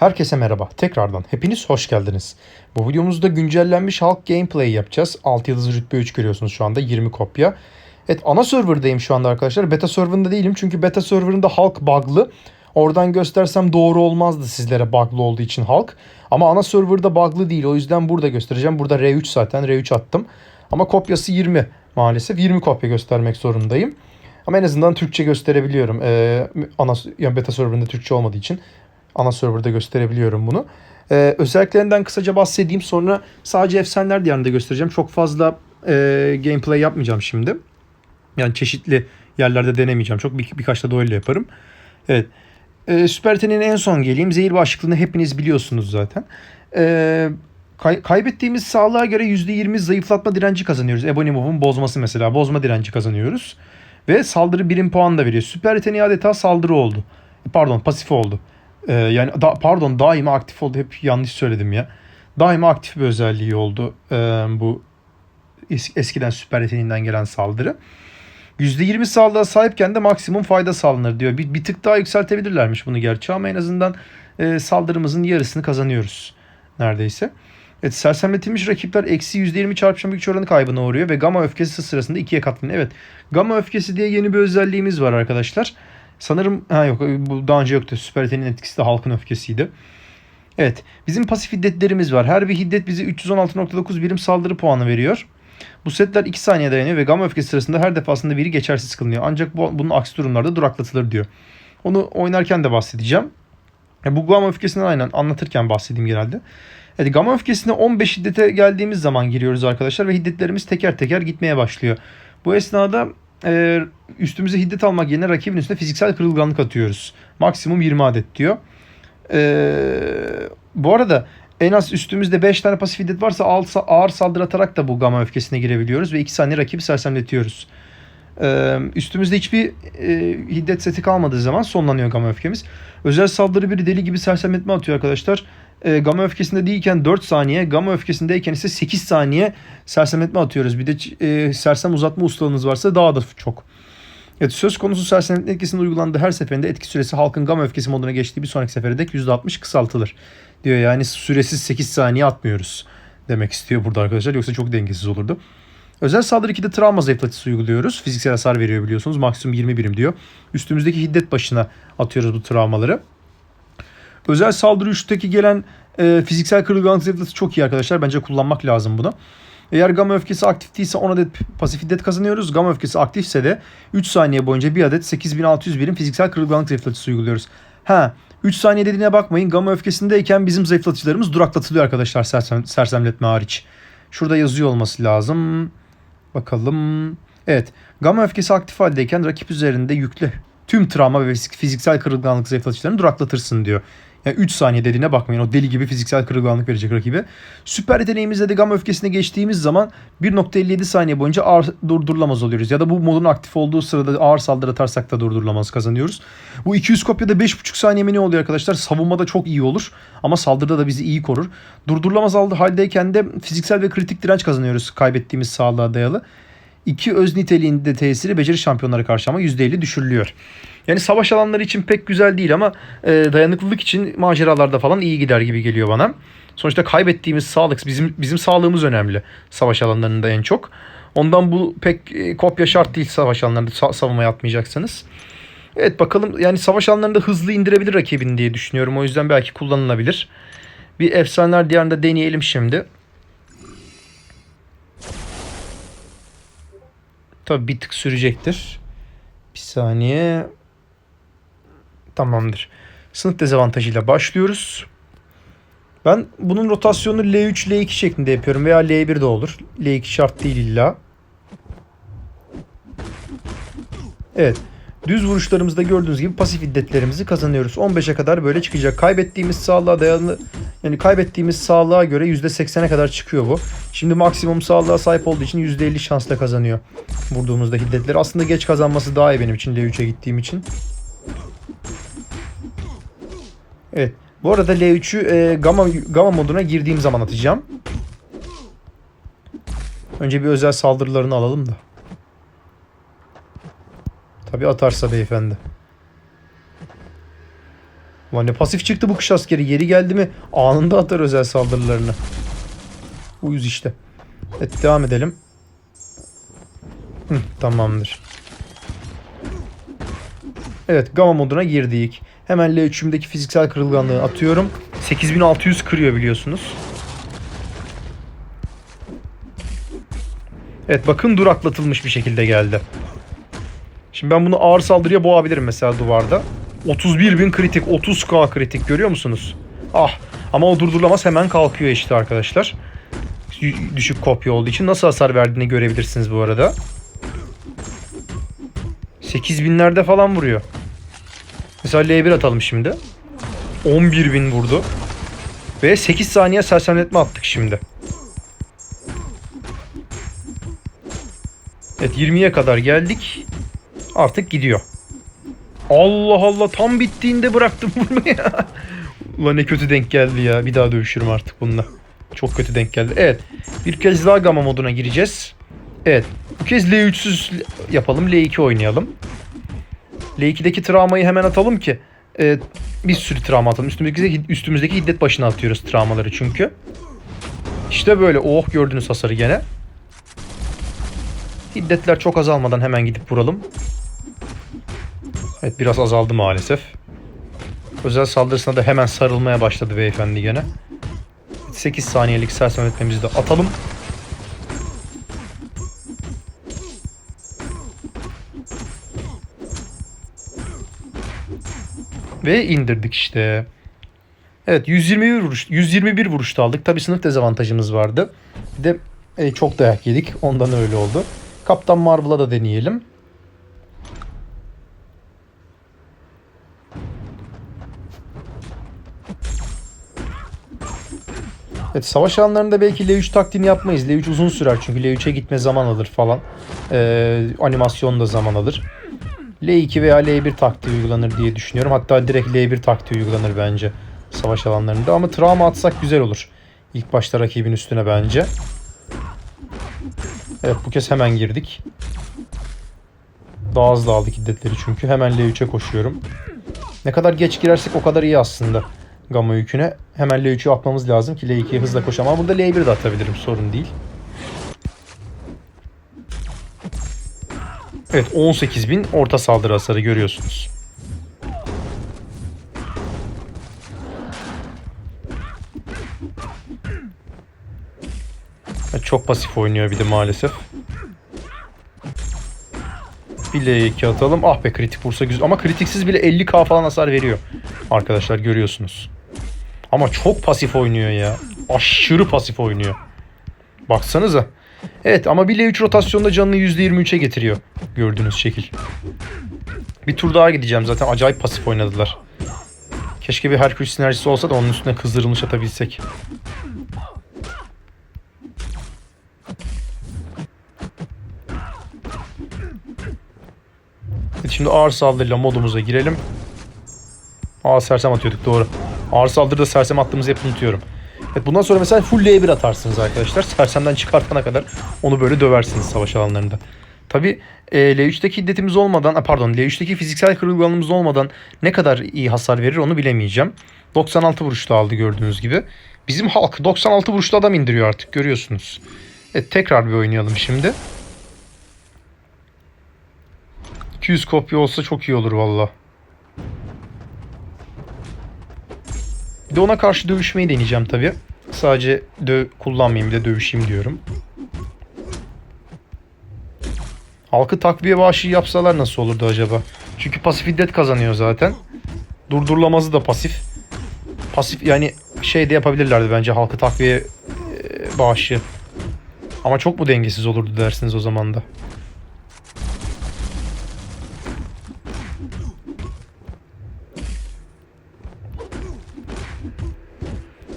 Herkese merhaba. Tekrardan hepiniz hoş geldiniz. Bu videomuzda güncellenmiş Hulk gameplay yapacağız. 6 yıldız rütbe 3 görüyorsunuz şu anda 20 kopya. Evet ana serverdayım şu anda arkadaşlar. Beta serverında değilim çünkü beta serverında Hulk bug'lı. Oradan göstersem doğru olmazdı sizlere bug'lı olduğu için Hulk. Ama ana serverda bug'lı değil o yüzden burada göstereceğim. Burada R3 zaten R3 attım. Ama kopyası 20 maalesef. 20 kopya göstermek zorundayım. Ama en azından Türkçe gösterebiliyorum. Ee, ana yani beta serverında Türkçe olmadığı için ana serverda gösterebiliyorum bunu. Ee, özelliklerinden kısaca bahsedeyim. Sonra sadece efsaneler diyarında göstereceğim. Çok fazla e, gameplay yapmayacağım şimdi. Yani çeşitli yerlerde denemeyeceğim. Çok bir, birkaç da öyle yaparım. Evet. Ee, Süper Ten'in en son geleyim. Zehir bağışıklığını hepiniz biliyorsunuz zaten. Ee, kay- kaybettiğimiz sağlığa göre %20 zayıflatma direnci kazanıyoruz. Ebony bozması mesela. Bozma direnci kazanıyoruz. Ve saldırı birim puan da veriyor. Süper yeteneği adeta saldırı oldu. Pardon pasif oldu. Ee, yani da, pardon daima aktif oldu. Hep yanlış söyledim ya. Daima aktif bir özelliği oldu ee, bu es- eskiden süper yeteneğinden gelen saldırı. %20 sağlığa sahipken de maksimum fayda sağlanır diyor. Bir, bir tık daha yükseltebilirlermiş bunu gerçi ama en azından e, saldırımızın yarısını kazanıyoruz neredeyse. Evet sersemletilmiş rakipler eksi %20 çarpışma güç oranı kaybına uğruyor ve gamma öfkesi sırasında ikiye katlanıyor. Evet gamma öfkesi diye yeni bir özelliğimiz var arkadaşlar. Sanırım ha yok bu daha önce yoktu. Süper yeteneğin etkisi de halkın öfkesiydi. Evet bizim pasif hiddetlerimiz var. Her bir hiddet bize 316.9 birim saldırı puanı veriyor. Bu setler 2 saniye dayanıyor ve gamma öfkesi sırasında her defasında biri geçersiz kılınıyor. Ancak bu, bunun aksi durumlarda duraklatılır diyor. Onu oynarken de bahsedeceğim. Ya bu gamma öfkesinden aynen anlatırken bahsedeyim genelde. Evet, gamma öfkesine 15 hiddete geldiğimiz zaman giriyoruz arkadaşlar ve hiddetlerimiz teker teker gitmeye başlıyor. Bu esnada e, üstümüze hiddet almak yerine rakibin üstüne fiziksel kırılganlık atıyoruz. Maksimum 20 adet diyor. E, bu arada en az üstümüzde 5 tane pasif hiddet varsa ağır saldırı atarak da bu gamma öfkesine girebiliyoruz ve 2 saniye rakibi sersemletiyoruz. Üstümüzde hiçbir hiddet seti kalmadığı zaman sonlanıyor gamma öfkemiz. Özel saldırı bir deli gibi sersemletme atıyor arkadaşlar. E, gamma öfkesinde değilken 4 saniye, gamma öfkesindeyken ise 8 saniye sersemletme atıyoruz. Bir de e, sersem uzatma ustalığınız varsa daha da çok. Evet, söz konusu sersemletme etkisinin uygulandığı her seferinde etki süresi halkın gamma öfkesi moduna geçtiği bir sonraki sefere dek %60 kısaltılır. Diyor yani süresiz 8 saniye atmıyoruz demek istiyor burada arkadaşlar. Yoksa çok dengesiz olurdu. Özel saldırı 2'de travma zayıflatıcısı uyguluyoruz. Fiziksel hasar veriyor biliyorsunuz. Maksimum 20 birim diyor. Üstümüzdeki hiddet başına atıyoruz bu travmaları. Özel saldırı 3'teki gelen e, fiziksel kırılganlık zayıflatıcısı çok iyi arkadaşlar. Bence kullanmak lazım bunu. Eğer gamma öfkesi aktif değilse 10 adet pasif hiddet kazanıyoruz. Gamma öfkesi aktifse de 3 saniye boyunca bir adet 8600 birim fiziksel kırılganlık zayıflatıcısı uyguluyoruz. Ha 3 saniye dediğine bakmayın. Gamma öfkesindeyken bizim zayıflatıcılarımız duraklatılıyor arkadaşlar sersem, sersemletme hariç. Şurada yazıyor olması lazım. Bakalım. Evet. Gamma öfkesi aktif haldeyken rakip üzerinde yüklü tüm travma ve fiziksel kırılganlık zayıflatıcılarını duraklatırsın diyor. Yani 3 saniye dediğine bakmayın. O deli gibi fiziksel kırılganlık verecek rakibe. Süper yeteneğimizde de gamma öfkesine geçtiğimiz zaman 1.57 saniye boyunca ağır durdurulamaz oluyoruz. Ya da bu modun aktif olduğu sırada ağır saldırı atarsak da durdurulamaz kazanıyoruz. Bu 200 kopyada 5.5 saniye mi ne oluyor arkadaşlar? Savunmada çok iyi olur. Ama saldırıda da bizi iyi korur. Durdurulamaz haldeyken de fiziksel ve kritik direnç kazanıyoruz kaybettiğimiz sağlığa dayalı. İki öz niteliğinde tesiri beceri şampiyonlara karşı ama %50 düşürülüyor. Yani savaş alanları için pek güzel değil ama e, dayanıklılık için maceralarda falan iyi gider gibi geliyor bana. Sonuçta kaybettiğimiz sağlık bizim bizim sağlığımız önemli savaş alanlarında en çok. Ondan bu pek e, kopya şart değil savaş alanlarında sa- savunmaya atmayacaksınız. Evet bakalım yani savaş alanlarında hızlı indirebilir rakibini diye düşünüyorum. O yüzden belki kullanılabilir. Bir efsaneler diyarında deneyelim şimdi. Tabii bir tık sürecektir. Bir saniye. Tamamdır. Sınıf dezavantajıyla başlıyoruz. Ben bunun rotasyonunu L3, L2 şeklinde yapıyorum veya L1 de olur. L2 şart değil illa. Evet. Düz vuruşlarımızda gördüğünüz gibi pasif iddetlerimizi kazanıyoruz. 15'e kadar böyle çıkacak. Kaybettiğimiz sağlığa dayalı yani kaybettiğimiz sağlığa göre %80'e kadar çıkıyor bu. Şimdi maksimum sağlığa sahip olduğu için %50 şansla kazanıyor. Vurduğumuzda hiddetleri. Aslında geç kazanması daha iyi benim için L3'e gittiğim için. Evet. Bu arada L3'ü e, gamma, gamma moduna girdiğim zaman atacağım. Önce bir özel saldırılarını alalım da. Tabi atarsa beyefendi. Ulan ne pasif çıktı bu kış askeri. Yeri geldi mi anında atar özel saldırılarını. Uyuz işte. Evet devam edelim. Hı, tamamdır. Evet gamma moduna girdik. Hemen L3'ümdeki fiziksel kırılganlığı atıyorum. 8600 kırıyor biliyorsunuz. Evet bakın duraklatılmış bir şekilde geldi. Şimdi ben bunu ağır saldırıya boğabilirim mesela duvarda. 31.000 kritik, 30k kritik görüyor musunuz? Ah ama o durdurulamaz hemen kalkıyor işte arkadaşlar. Düşük kopya olduğu için nasıl hasar verdiğini görebilirsiniz bu arada. 8000'lerde falan vuruyor. Mesela L1 atalım şimdi. 11.000 vurdu. Ve 8 saniye sersemletme attık şimdi. Evet 20'ye kadar geldik. Artık gidiyor. Allah Allah tam bittiğinde bıraktım vurmayı. Ulan ne kötü denk geldi ya. Bir daha dövüşürüm artık bununla. Çok kötü denk geldi. Evet. Bir kez daha gamma moduna gireceğiz. Evet. Bu kez L3'süz yapalım. L2 oynayalım. L2'deki travmayı hemen atalım ki e, bir sürü travma atalım. Üstümüzdeki, üstümüzdeki hiddet başına atıyoruz travmaları çünkü. İşte böyle. Oh gördünüz hasarı gene. Hiddetler çok azalmadan hemen gidip vuralım. Evet biraz azaldı maalesef. Özel saldırısına da hemen sarılmaya başladı beyefendi gene. 8 saniyelik sersemletmemizi de atalım. Ve indirdik işte. Evet 121 vuruş 121 vuruşta aldık. Tabii sınıf dezavantajımız vardı. Bir de e, çok dayak yedik. Ondan öyle oldu. Kaptan Marvel'a da deneyelim. Evet savaş alanlarında belki L3 taktiğini yapmayız. L3 uzun sürer çünkü L3'e gitme zaman alır falan. Ee, animasyon da zaman alır. L2 veya L1 taktiği uygulanır diye düşünüyorum. Hatta direkt L1 taktiği uygulanır bence savaş alanlarında. Ama travma atsak güzel olur. İlk başta rakibin üstüne bence. Evet bu kez hemen girdik. Daha hızlı aldık hiddetleri çünkü. Hemen L3'e koşuyorum. Ne kadar geç girersek o kadar iyi aslında. Gamma yüküne. Hemen L3'ü atmamız lazım ki L2'ye hızla koşamam. Burada L1 de atabilirim sorun değil. Evet 18.000 orta saldırı hasarı görüyorsunuz. Çok pasif oynuyor bir de maalesef. Bir L2 atalım. Ah be kritik vursa güzel. Ama kritiksiz bile 50k falan hasar veriyor. Arkadaşlar görüyorsunuz. Ama çok pasif oynuyor ya. Aşırı pasif oynuyor. Baksanıza. Evet ama bir L3 rotasyonda canını %23'e getiriyor. Gördüğünüz şekil. Bir tur daha gideceğim zaten. Acayip pasif oynadılar. Keşke bir Hercules sinerjisi olsa da onun üstüne kızdırılmış atabilsek. Şimdi ağır saldırıyla modumuza girelim. Aa sersem atıyorduk doğru. Ağır saldırıda sersem attığımızı hep unutuyorum. Evet bundan sonra mesela full L1 atarsınız arkadaşlar. Sersemden çıkartana kadar onu böyle döversiniz savaş alanlarında. Tabi e, L3'teki hiddetimiz olmadan, pardon L3'teki fiziksel kırılganlığımız olmadan ne kadar iyi hasar verir onu bilemeyeceğim. 96 vuruşta aldı gördüğünüz gibi. Bizim halk 96 vuruşta adam indiriyor artık görüyorsunuz. Evet tekrar bir oynayalım şimdi. 200 kopya olsa çok iyi olur valla. Bir de ona karşı dövüşmeyi deneyeceğim tabi. Sadece dö kullanmayayım bir de dövüşeyim diyorum. Halkı takviye bağışı yapsalar nasıl olurdu acaba? Çünkü pasif hiddet kazanıyor zaten. Durdurulamazı da pasif. Pasif yani şey de yapabilirlerdi bence halkı takviye e, bağışı. Ama çok mu dengesiz olurdu dersiniz o zaman da.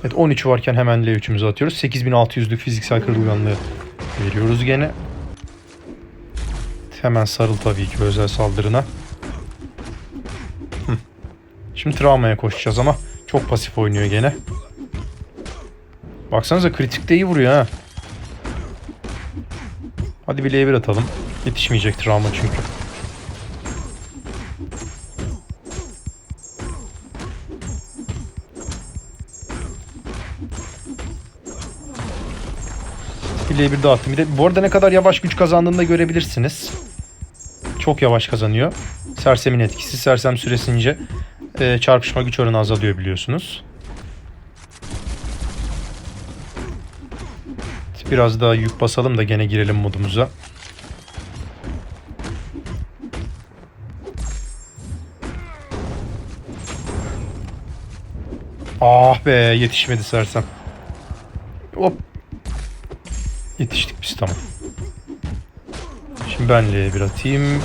Evet 13 varken hemen L3'ümüzü atıyoruz. 8600'lük fiziksel kırılganlığı veriyoruz gene. Hemen sarıl tabii ki özel saldırına. Şimdi travmaya koşacağız ama çok pasif oynuyor gene. Baksanıza kritikte iyi vuruyor ha. Hadi bir L1 atalım. Yetişmeyecek travma çünkü. Bileği bir dağıttım. Bir de bu arada ne kadar yavaş güç kazandığını da görebilirsiniz. Çok yavaş kazanıyor. Sersemin etkisi. Sersem süresince e, çarpışma güç oranı azalıyor biliyorsunuz. Biraz daha yük basalım da gene girelim modumuza. Ah be yetişmedi sersem. Hop. Yetiştik biz tamam. Şimdi benle bir atayım.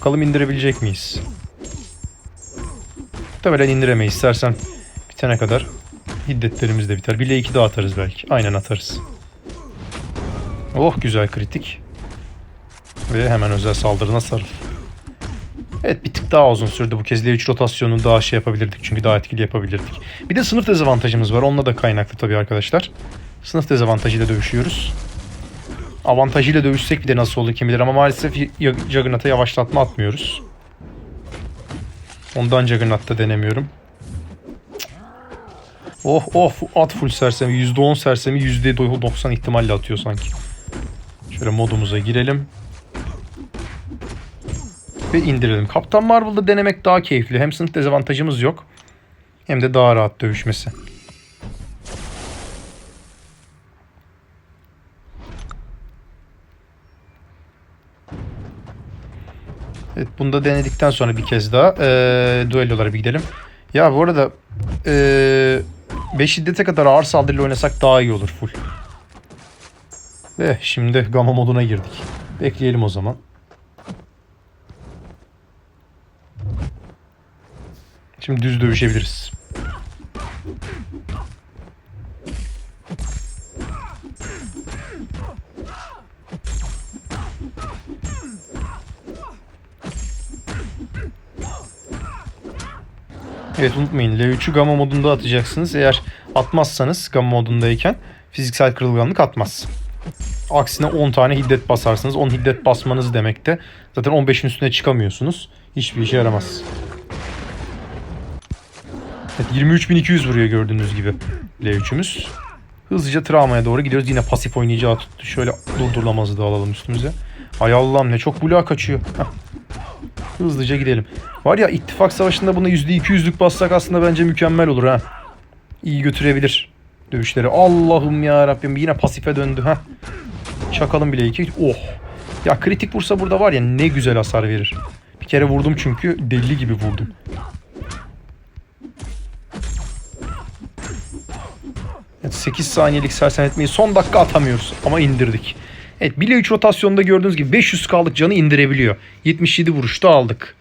Bakalım indirebilecek miyiz? Muhtemelen indiremeyiz. İstersen bitene kadar hiddetlerimiz de biter. Bile iki daha atarız belki. Aynen atarız. Oh güzel kritik. Ve hemen özel saldırına sarıl. Evet bir tık daha uzun sürdü bu kez. L3 rotasyonunu daha şey yapabilirdik. Çünkü daha etkili yapabilirdik. Bir de sınıf dezavantajımız var. Onunla da kaynaklı tabii arkadaşlar. Sınıf dezavantajıyla dövüşüyoruz. Avantajıyla dövüşsek bir de nasıl olur kim bilir ama maalesef Juggernaut'a yavaşlatma atmıyoruz. Ondan Juggernaut'ta denemiyorum. Oh oh at full sersemi %10 sersemi %90 ihtimalle atıyor sanki. Şöyle modumuza girelim. Ve indirelim. Kaptan Marvel'da denemek daha keyifli. Hem sınıf dezavantajımız yok. Hem de daha rahat dövüşmesi. Evet bunu da denedikten sonra bir kez daha ee, duellolara bir gidelim. Ya bu arada 5 şiddete kadar ağır saldırıyla oynasak daha iyi olur full. Ve şimdi gamma moduna girdik. Bekleyelim o zaman. Şimdi düz dövüşebiliriz. Evet unutmayın L3'ü gamma modunda atacaksınız. Eğer atmazsanız gamma modundayken fiziksel kırılganlık atmaz. Aksine 10 tane hiddet basarsınız. 10 hiddet basmanız demek de zaten 15'in üstüne çıkamıyorsunuz. Hiçbir işe yaramaz. Evet, 23.200 vuruyor gördüğünüz gibi L3'ümüz. Hızlıca travmaya doğru gidiyoruz. Yine pasif oynayacağı tuttu. Şöyle durdurulamazı da alalım üstümüze. Ay Allah'ım ne çok bloğa kaçıyor. Heh. Hızlıca gidelim. Var ya ittifak savaşında buna %200'lük bassak aslında bence mükemmel olur ha. İyi götürebilir dövüşleri. Allah'ım ya Rabbim yine pasife döndü ha. Çakalım bile iki. Oh. Ya kritik vursa burada var ya ne güzel hasar verir. Bir kere vurdum çünkü deli gibi vurdum. Evet, 8 saniyelik sersemletmeyi son dakika atamıyoruz ama indirdik. Evet bile 3 rotasyonda gördüğünüz gibi 500 kaldık canı indirebiliyor. 77 vuruşta aldık.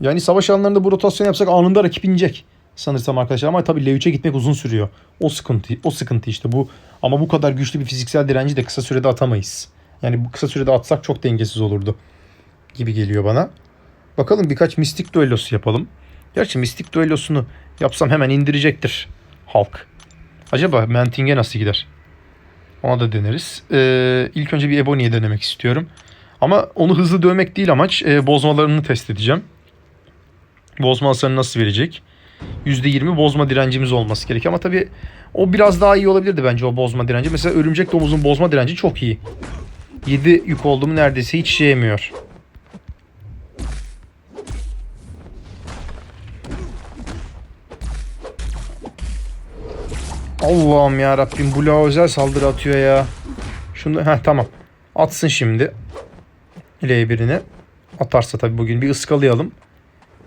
Yani savaş alanlarında bu rotasyon yapsak anında rakip inecek sanırsam arkadaşlar ama tabii L3'e gitmek uzun sürüyor. O sıkıntı o sıkıntı işte bu ama bu kadar güçlü bir fiziksel direnci de kısa sürede atamayız. Yani bu kısa sürede atsak çok dengesiz olurdu gibi geliyor bana. Bakalım birkaç mistik düellosu yapalım. Gerçi mistik düellosunu yapsam hemen indirecektir halk. Acaba Manting'e nasıl gider? Ona da deneriz. Ee, ilk önce bir Ebony'ye denemek istiyorum. Ama onu hızlı dövmek değil amaç. Ee, bozmalarını test edeceğim. Bozma hasarını nasıl verecek? %20 bozma direncimiz olması gerekiyor. Ama tabii o biraz daha iyi olabilirdi bence o bozma direnci. Mesela örümcek domuzun bozma direnci çok iyi. 7 yük olduğumu neredeyse hiç şey yemiyor. Allah'ım ya Rabbim Bula özel saldırı atıyor ya. Şunu ha tamam. Atsın şimdi. L1'ini. Atarsa tabii bugün bir ıskalayalım.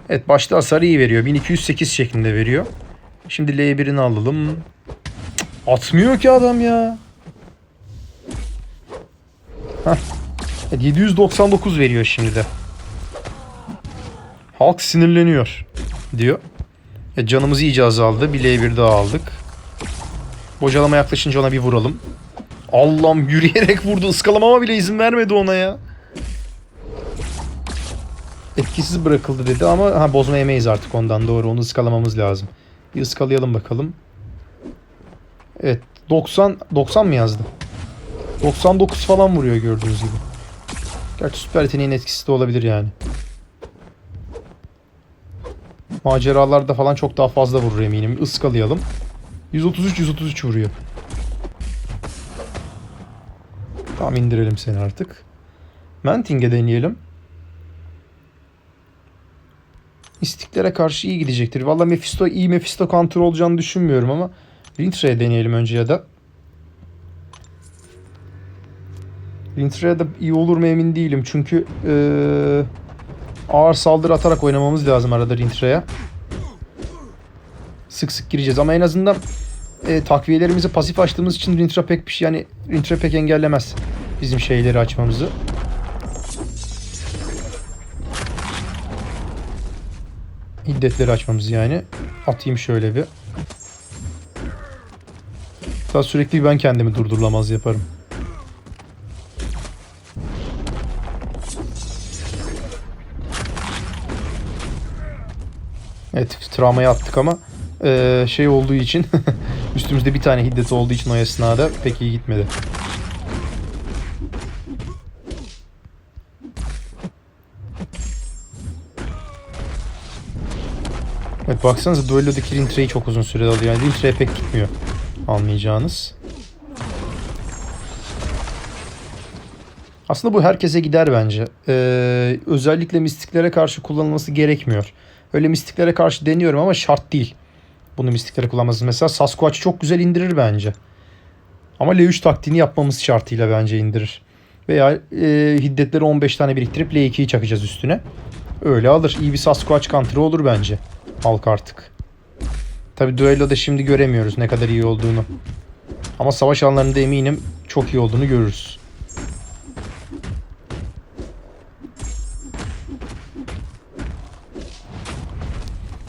Evet başta hasarı iyi veriyor. 1208 şeklinde veriyor. Şimdi L1'ini alalım. Atmıyor ki adam ya. Heh. Evet, 799 veriyor şimdi de. Halk sinirleniyor diyor. E, canımız iyice azaldı. Bir L1 daha aldık. Bocalama yaklaşınca ona bir vuralım. Allah'ım yürüyerek vurdu. Iskalamama bile izin vermedi ona ya. Etkisiz bırakıldı dedi ama ha, bozma yemeyiz artık ondan doğru. Onu ıskalamamız lazım. Bir ıskalayalım bakalım. Evet 90 90 mı yazdı? 99 falan vuruyor gördüğünüz gibi. Gerçi süper yeteneğin etkisi de olabilir yani. Maceralarda falan çok daha fazla vurur eminim. Iskalayalım. 133 133 vuruyor. Tamam indirelim seni artık. Manting'e deneyelim. İstiklere karşı iyi gidecektir. Valla Mephisto iyi Mephisto counter olacağını düşünmüyorum ama Lintre'ye deneyelim önce ya da. Lintre'ye de iyi olur mu emin değilim. Çünkü eee, ağır saldırı atarak oynamamız lazım arada Lintre'ye. Sık sık gireceğiz ama en azından e, takviyelerimizi pasif açtığımız için Rintra pek bir şey yani Rintra pek engellemez bizim şeyleri açmamızı. Hiddetleri açmamızı yani. Atayım şöyle bir. Daha sürekli ben kendimi durdurulamaz yaparım. Evet travmayı attık ama eee, şey olduğu için üstümüzde bir tane hiddet olduğu için o esnada pek iyi gitmedi. Evet baksanıza duellodaki Rintre'yi çok uzun süre alıyor. Yani Rintre'ye pek gitmiyor almayacağınız. Aslında bu herkese gider bence. Ee, özellikle mistiklere karşı kullanılması gerekmiyor. Öyle mistiklere karşı deniyorum ama şart değil. Bunu mistiklere kullanması. Mesela Sasquatch çok güzel indirir bence. Ama L3 taktiğini yapmamız şartıyla bence indirir. Veya e, hiddetleri 15 tane biriktirip L2'yi çakacağız üstüne. Öyle alır. İyi bir Sasquatch counter'ı olur bence. Halk artık. Tabi düelloda şimdi göremiyoruz ne kadar iyi olduğunu. Ama savaş alanlarında eminim çok iyi olduğunu görürüz.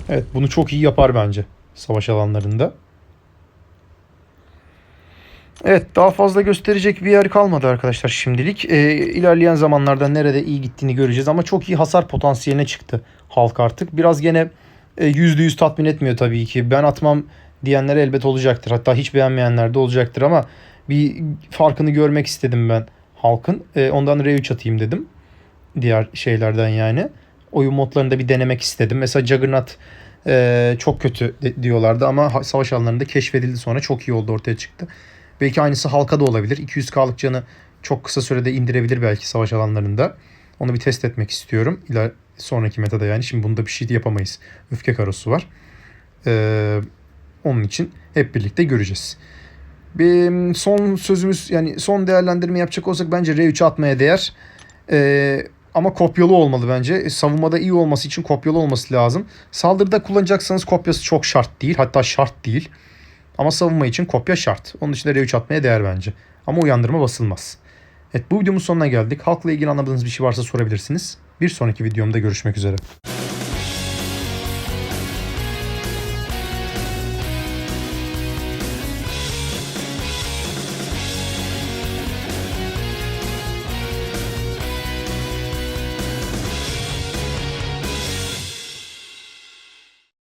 Evet bunu çok iyi yapar bence savaş alanlarında. Evet daha fazla gösterecek bir yer kalmadı arkadaşlar şimdilik. Ee, ilerleyen zamanlarda nerede iyi gittiğini göreceğiz ama çok iyi hasar potansiyeline çıktı halk artık. Biraz gene e, yüzde yüz tatmin etmiyor tabii ki. Ben atmam diyenler elbet olacaktır. Hatta hiç beğenmeyenler de olacaktır ama bir farkını görmek istedim ben halkın. E, ondan R3 atayım dedim. Diğer şeylerden yani. Oyun modlarında bir denemek istedim. Mesela Juggernaut e, çok kötü diyorlardı ama savaş alanlarında keşfedildi sonra çok iyi oldu ortaya çıktı. Belki aynısı halka da olabilir. 200k'lık canı çok kısa sürede indirebilir belki savaş alanlarında. Onu bir test etmek istiyorum. İler sonraki metada yani. Şimdi bunda bir şey yapamayız. Öfke karosu var. Ee, onun için hep birlikte göreceğiz. Bir son sözümüz yani son değerlendirme yapacak olsak bence R3'e atmaya değer. Ee, ama kopyalı olmalı bence. E, Savunmada iyi olması için kopyalı olması lazım. Saldırıda kullanacaksanız kopyası çok şart değil. Hatta şart değil. Ama savunma için kopya şart. Onun dışında R3 atmaya değer bence. Ama uyandırma basılmaz. Evet bu videomun sonuna geldik. Halkla ilgili anlamadığınız bir şey varsa sorabilirsiniz. Bir sonraki videomda görüşmek üzere.